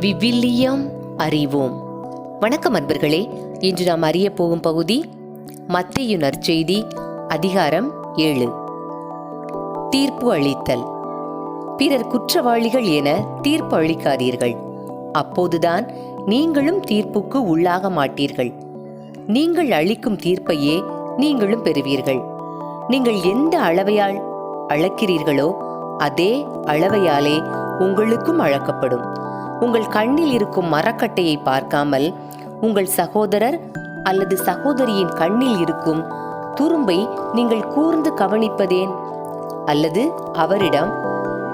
விவிலியம் அறிவோம். வணக்கம் அன்பர்களே இன்று நாம் அறிய போகும் பகுதி மத்திய நற்செய்தி அதிகாரம் ஏழு. தீர்ப்பு அளித்தல். பிறர் குற்றவாளிகள் என தீர்ப்பு அளிக்காதீர்கள். அப்போதுதான் நீங்களும் தீர்ப்புக்கு உள்ளாக மாட்டீர்கள். நீங்கள் அளிக்கும் தீர்ப்பையே நீங்களும் பெறுவீர்கள். நீங்கள் எந்த அளவையால் அளக்கிறீர்களோ அதே அளவையாலே உங்களுக்கும் அளக்கப்படும். உங்கள் கண்ணில் இருக்கும் மரக்கட்டையை பார்க்காமல் உங்கள் சகோதரர் அல்லது சகோதரியின் கண்ணில் இருக்கும் துரும்பை நீங்கள் கூர்ந்து கவனிப்பதேன்? அல்லது அவரிடம்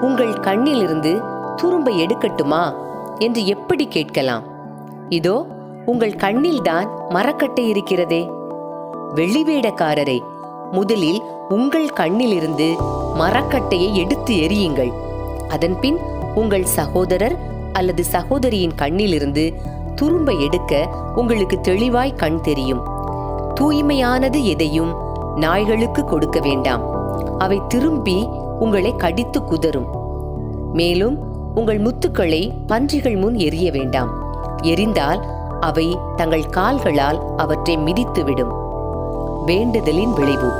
உங்கள் கண்ணிலிருந்து துரும்பை எடுக்கட்டுமா? என்று எப்படி கேட்கலாம்? இதோ உங்கள் கண்ணில்தான் மரக்கட்டை இருக்கிறதே. வெளிவேடக்காரரே முதலில் உங்கள் கண்ணிலிருந்து மரக்கட்டையை எடுத்து எறியுங்கள். அதன்பின் உங்கள் சகோதரர் அல்லது சகோதரியின் கண்ணிலிருந்து துரும்பை எடுக்க உங்களுக்கு தெளிவாய் கண் தெரியும். தூய்மையானது எதையும் நாய்களுக்கு கொடுக்க வேண்டாம். அவை திரும்பி உங்களை கடித்து குதறும். மேலும் உங்கள் முத்துக்களை பன்றிகள் முன் எரிய வேண்டாம். எரிந்தால் அவை தங்கள் கால்களால் அவற்றை மிதித்துவிடும். வேண்டுதலின் விளைவு.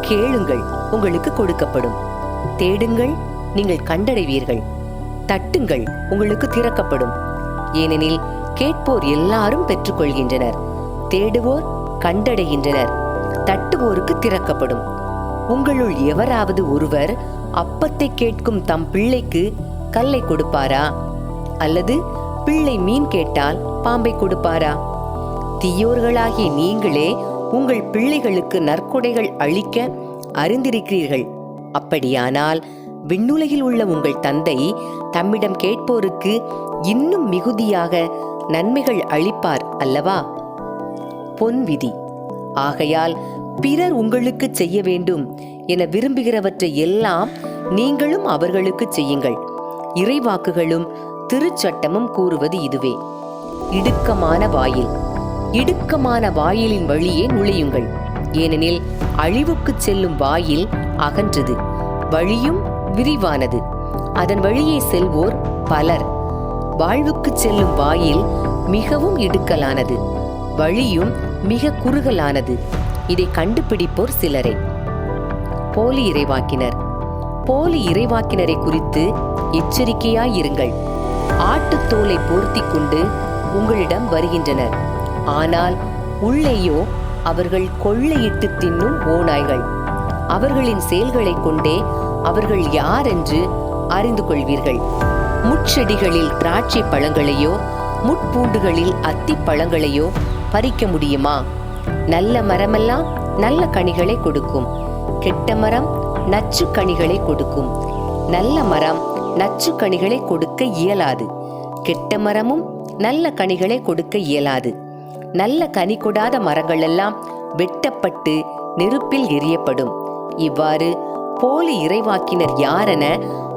கேளுங்கள் உங்களுக்கு கொடுக்கப்படும். தேடுங்கள் நீங்கள் கண்டடைவீர்கள். தட்டுங்கள் உங்களுக்கு திறக்கப்படும். ஏனெனில் கேட்போர் எல்லாரும் பெற்றுக்கொள்கின்றனர். தேடுவோர் கண்டடைகின்றனர். தட்டுவோருக்கு திறக்கப்படும். உங்களுள் எவராவது ஒருவர் அப்பத்தை கேட்கும் தம் பிள்ளைக்கு கல்லை கொடுப்பாரா? அல்லது பிள்ளை மீன் கேட்டால் பாம்பை கொடுப்பாரா? தீயோர்களாகிய நீங்களே உங்கள் பிள்ளைகளுக்கு நற்கொடைகள் அளிக்க அறிந்திருக்கிறீர்கள். அப்படியானால் விண்ணுலகில் உள்ள உங்கள் தந்தை தம்மிடம் கேட்போருக்கு இன்னும் மிகுதியாக நன்மைகள் அளிப்பார் அல்லவா? பொன் விதி. ஆகையால் பிறர் உங்களுக்கு செய்ய வேண்டும் என விரும்புகிறவற்றை எல்லாம் நீங்களும் அவர்களுக்கு செய்யுங்கள். இறைவாக்குகளும் திருச்சட்டமும் கூறுவது இதுவே. இடுக்கமான வாயில். இடுக்கமான வாயிலின் வழியே நுழையுங்கள். ஏனெனில் அழிவுக்கு செல்லும் வாயில் அகன்றது. வழியும் விரிவானது. அதன் வழியே செல்வோர் பலர். வாழ்வுக்கு செல்லும் வாயில் மிகவும் இடுக்கலானது. வழியும் மிக குறுகலானது. இதை கண்டுபிடிப்போர் சிலரே. போலி இறைவாக்கினர். போலி இறைவாக்கினரை குறித்து எச்சரிக்கையாயிருங்கள். ஆட்டுத்தோலை போர்த்தி கொண்டு உங்களிடம் வருகின்றனர். ஆனால் உள்ளேயோ அவர்கள் கொள்ளையிட்டு தின்னும் ஓநாய்கள். அவர்களின் செயல்களைக் கொண்டே அவர்கள் யார் என்று அறிந்து கொள்வீர்கள். முட்செடிகளில் திராட்சை பழங்களையோ முட்பூண்டுகளில் அத்திப் பழங்களையோ பறிக்க முடியுமா? நல்ல மரமெல்லாம் நல்ல கனிகளை கொடுக்கும். கெட்ட மரம் நச்சு கனிகளை கொடுக்கும். நல்ல மரம் நச்சு கனிகளை கொடுக்க இயலாது. கெட்ட மரமும் நல்ல கனிகளை கொடுக்க இயலாது. நல்ல கனி கொடாத மரங்களெல்லாம் வெட்டப்பட்டு நெருப்பில் எரியப்படும். இவ்வாறு போலி இறைவாக்கினர் யாரென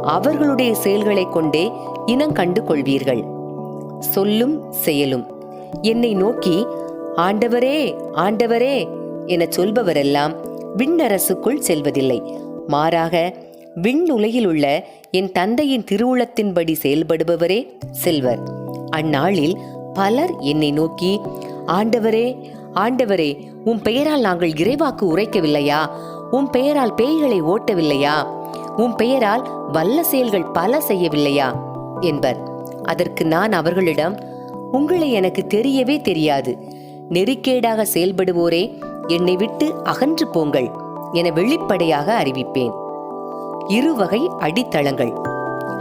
அவர்களுடைய செயல்களைக் கொண்டே இனங்கண்டு கொள்வீர்கள் சொல்லும் செயலும். என்னை நோக்கி ஆண்டவரே ஆண்டவரே என சொல்பவரெல்லாம் விண்ணரசுக்குள் செல்வதில்லை. மாறாக விண்ணுலகில் உள்ள என் தந்தையின் திருவுளத்தின்படி செயல்படுபவரே செல்வர். அந்நாளில் பலர் என்னை நோக்கி ஆண்டவரே ஆண்டவரே உன் பெயரால் நாங்கள் இறைவாக்கு உரைக்கவில்லையா? உன் பெயரால் பேய்களை ஓட்டவில்லையா? உன் பெயரால் வல்ல செயல்கள் பல செய்யவில்லையா? என்பர். அதற்கு நான் அவர்களிடம் உங்களை எனக்கு தெரியவே தெரியாது. நெறிக்கேடாக செயல்படுவோரே என்னை விட்டு அகன்று போங்கள் என வெளிப்படையாக அறிவிப்பேன். இருவகை அடித்தளங்கள்.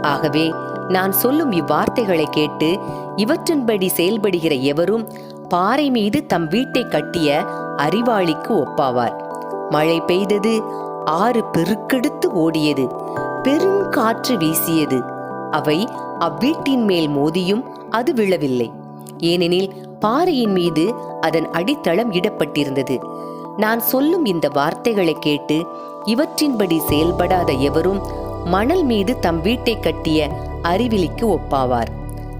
ஆகவே நான் சொல்லும் இவ்வார்த்தைகளை கேட்டு இவற்றின்படி செயல்படுகிற எவரும் பாறை மீது தம் வீட்டை கட்டிய அறிவாளிக்கு ஒப்பாவார். மழை பெய்தது ஆறு பெருக்கெடுத்து ஓடியது பெருங்காற்று வீசியது. அவை அவ்வீட்டின் மேல் மோதியும் அது விழவில்லை. ஏனெனில் பாறையின் மீது அதன் அடித்தளம் இடப்பட்டிருந்தது. நான் சொல்லும் இந்த வார்த்தைகளை கேட்டு இவற்றின்படி செயல்படாத எவரும் மணல் மீது தம் வீட்டை கட்டிய அறிவிலிக்கு ஒப்பாவார்.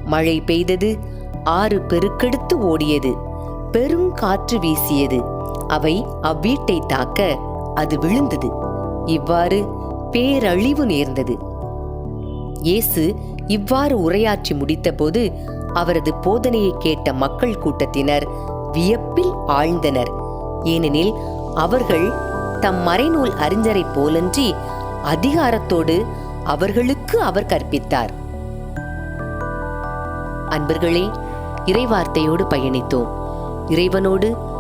மழை பெய்தது ஆறு பெருக்கெடுத்து ஓடியது பெரும் காற்று வீசியது. அவை அவ்வீட்டை தாக்க அது விழுந்தது. இவ்வாறு பேரழிவு நேர்ந்தது. இயேசு இவ்வாறு உரையாற்றி முடித்தபோது அவரது போதனையை கேட்ட மக்கள் கூட்டத்தினர் வியப்பில் ஆழ்ந்தனர். ஏனெனில் அவர்கள் தம் மறைநூல் அறிஞரைப் போலன்றி அதிகாரத்தோடு அவர்களுக்கு அவர் கற்பித்தார். அன்பர்களே இறைவார்த்தையோடு பயணித்தோம். இறைவனோடு